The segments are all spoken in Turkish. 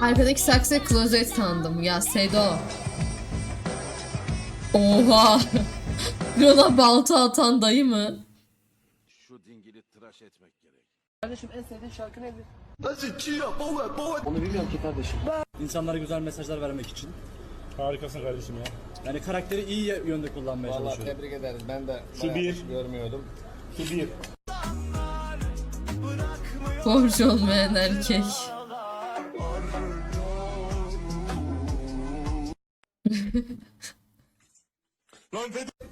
Arkadaki saksı klozet sandım. Ya Sedo. Oha. Ona balta atan dayı mı? Şu dingili tıraş etmek gerek. Kardeşim en sevdiğin şarkı nedir? Onu bilmiyorum ki kardeşim. İnsanlara güzel mesajlar vermek için. Harikasın kardeşim ya. Yani karakteri iyi yönde kullanmaya Vallahi çalışıyorum. tebrik ederiz. Ben de Şu bayağı bir. görmüyordum. Şu bir. Borç olmayan erkek.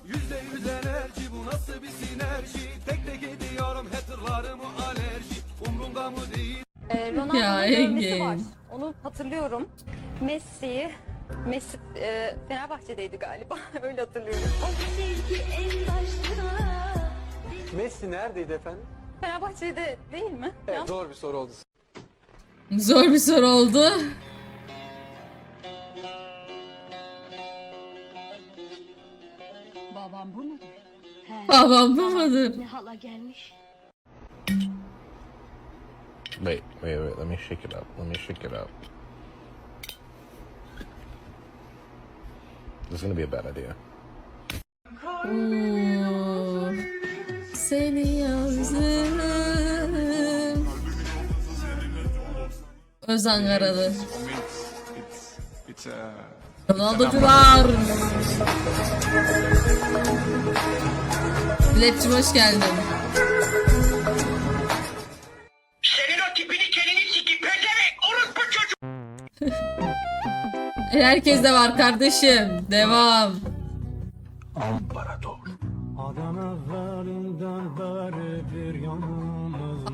Yüzde yüz enerji bu nasıl bir sinerji Tek tek ediyorum hatırlarım o alerji Umrumda mı değil Ee, Ya, Ronaldo'nun dövmesi Engin. var. Onu hatırlıyorum. Messi'yi Messi e, Fenerbahçe'deydi galiba. Öyle hatırlıyorum. Messi neredeydi efendim? Fenerbahçe'de değil mi? Evet, Yanlış zor bir soru oldu. Zor bir soru oldu. Babam bu mudur? He. Babam bu mudur? Ne hala gelmiş? Wait, wait, wait. Let me shake it up. Let me shake it up. This is gonna be a bad idea. Oo, Seni yazdım. Öz Ankaralı. Ronaldo'cular. Dilepçim hoş geldin. Senin o tipini kendini sikip pezevenk orospu çocuğu. Herkes de var kardeşim. Devam.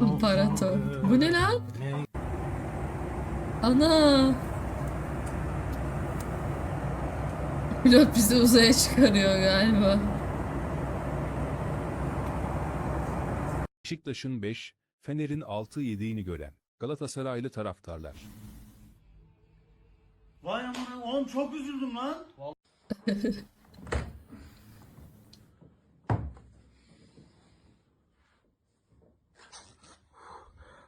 İmparator. Bu ne lan? Ana. Pilot bizi uzaya çıkarıyor galiba. Beşiktaş'ın 5, Fener'in 6 yediğini gören Galatasaraylı taraftarlar. Vay aman oğlum çok üzüldüm lan.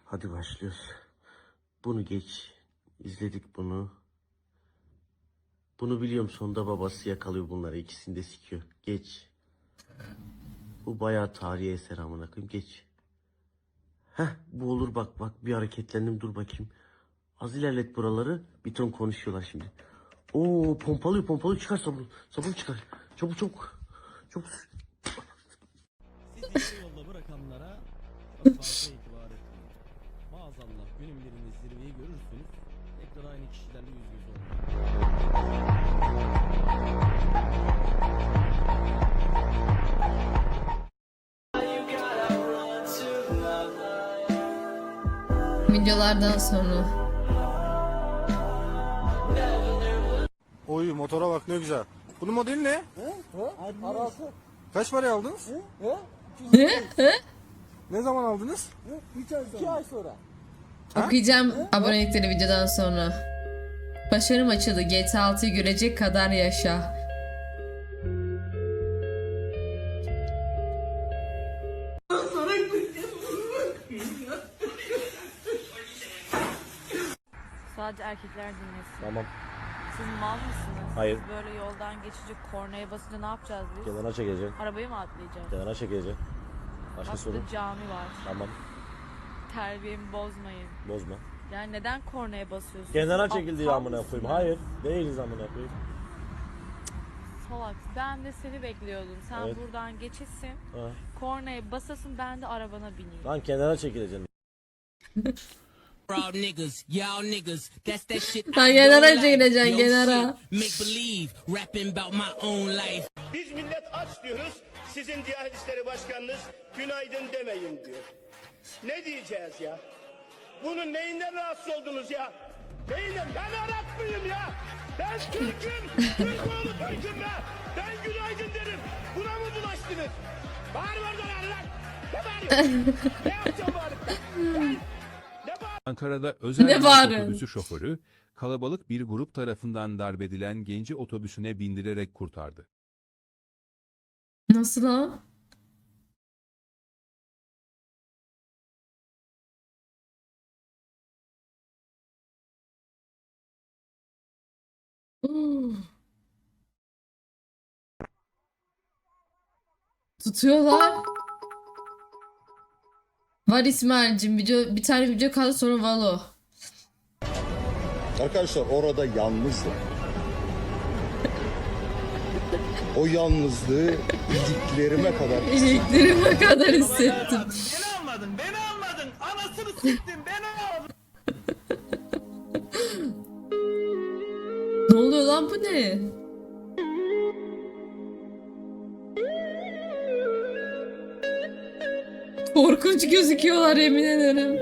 Hadi başlıyoruz. Bunu geç. İzledik bunu. Bunu biliyorum sonunda babası yakalıyor bunları. ikisini de sikiyor. Geç. Bu bayağı tarihi eser amına koyayım. Geç. Heh bu olur bak bak bir hareketlendim dur bakayım. Az ilerlet buraları. Bir ton konuşuyorlar şimdi. Oo pompalıyor pompalıyor çıkar sabun. Sabun çıkar. Çabuk çabuk. Çabuk. Siz yolla. Maazallah günün birinde zirveyi görürsünüz. Tekrar aynı kişilerle yüz yüze olun. Videolardan sonra. Oy motora bak ne güzel. Bunun modeli ne? Kaç paraya aldınız? Ne zaman aldınız? Okuyacağım abonelikleri videodan sonra. Başarım açıldı. GTA 6'yı görecek kadar yaşa. Sadece erkekler dinlesin. Tamam. Siz mal mısınız? Hayır. Siz böyle yoldan geçince kornaya basınca ne yapacağız biz? Kenara çekeceğim. Arabayı mı atlayacağız? Kenara çekeceğim. Başka Bak soru? burada cami var. Tamam. Terbiyemi bozmayın. Bozma. Yani neden kornaya basıyorsunuz? Kenara çekildi ya amına koyayım. Hayır. Değiliz amına koyayım. Salak. Ben de seni bekliyordum. Sen Evet. buradan geçesin. Ha. Kornaya basasın ben de arabana bineyim. Lan kenara çekileceksin kenara. Make believe, rapping about my own life. Biz millet aç diyoruz. Sizin Diyanet İşleri Başkanınız günaydın demeyin diyor. Ne diyeceğiz ya? Bunun neyinden rahatsız oldunuz ya? Neyinden? Ben Arap mıyım ya? Ben Türk'üm. Türk oğlu Türk'üm ben. Ben günaydın derim. Buna mı bulaştınız? Bağır oradan lan. Ne bağırıyorsun? ne yapacağım bağırıp? Ben- Ankara'da özel Ne otobüsü şoförü kalabalık bir grup tarafından darbedilen genci otobüsüne bindirerek kurtardı. Nasıl lan? Tutuyorlar. Var İsmail'cim video, bir tane video kaldı sonra Valo. Arkadaşlar orada yalnızdım. O yalnızlığı iliklerime kadar İliklerime kadar hissettim. Beni almadın, beni almadın. Anasını siktin, beni almadın. Ne oluyor lan bu ne? Korkunç gözüküyorlar yemin ederim.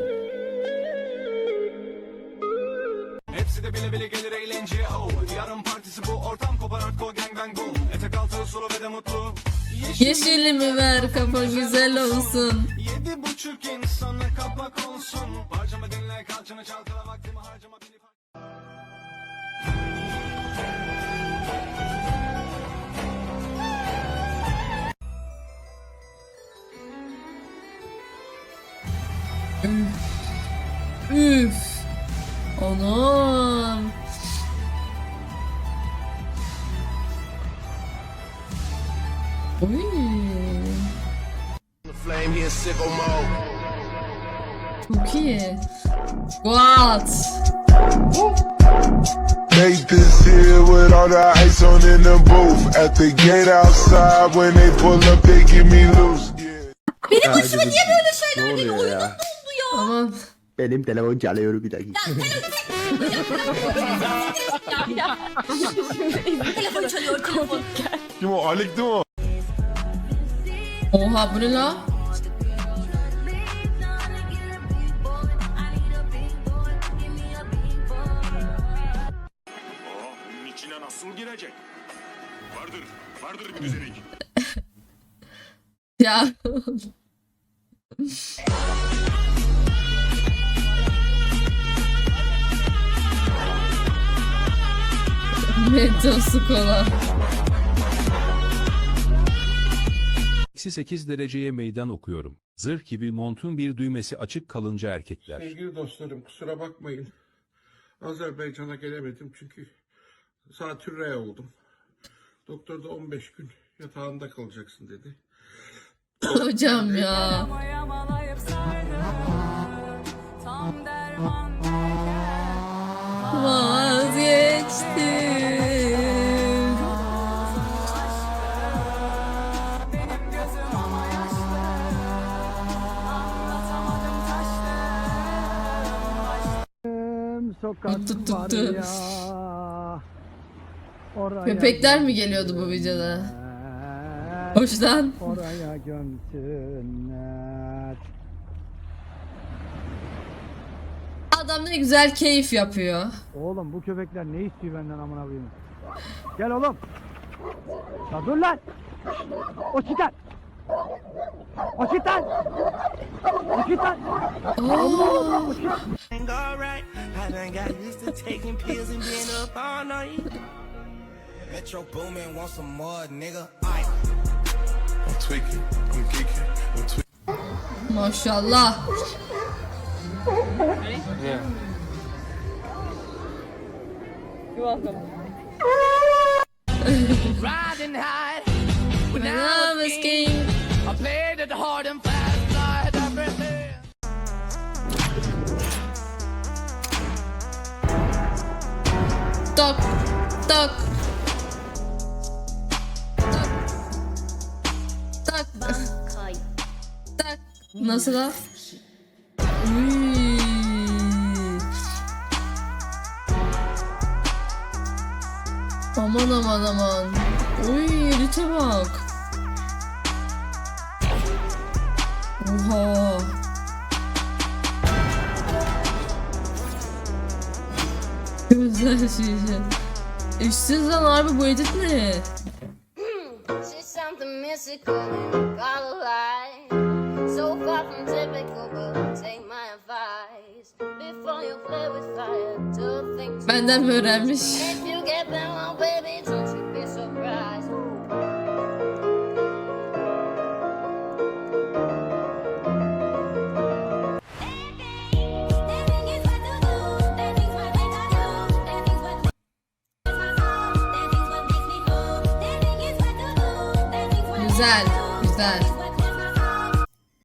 Hepsi de bile bile gelir eğlence oh. Yarın partisi bu ortam kopar hardcore gang bang boom Etek altı sulu ve de mutlu Yeşilimi ver kafan güzel olsun. Üf. Anam. Oy. Çok iyi. What? Nathan's here with all the ice on in the booth At the gate outside when they pull up they give me loose Benim başıma niye böyle şeyler geliyor? Ya. Aman. Benim telefon çalıyor bir dakika. telefon çalıyor telefon. Kim o? Alik değil mi o? Oha bu ne la? Bunun içine nasıl girecek? Vardır, vardır bir güzellik Ya. Mentos kola. Eksi 8 dereceye meydan okuyorum. Zırh gibi montun bir düğmesi açık kalınca erkekler. Sevgili dostlarım kusura bakmayın. Azerbaycan'a gelemedim çünkü zatürre oldum. Doktor da 15 gün yatağında kalacaksın dedi. Hocam ya. Vazgeçtim. Tuttu tuttu. Köpekler mi geliyordu bu videoda? Hoşlan. Oraya gömsünler. Adam ne güzel keyif yapıyor. Oğlum bu köpekler ne istiyor benden amına koyayım? Gel oğlum. Ya dur lan. O çitan. O çitan. O çitan. Alright, I done got used to taking pills and being up all night. Metro Boomin want some more, nigga. I'm tweaking, I'm geeking, I'm tweaking Maşallah. Riding high. When When I was king. Tok. Tok. Tak. Tak. Tak. Nasıl da? Aman aman aman. Uy edite bak. Oha. Gözler şişe. İşsiz lan abi bu edit ne? She's something mystical Güzel, güzel.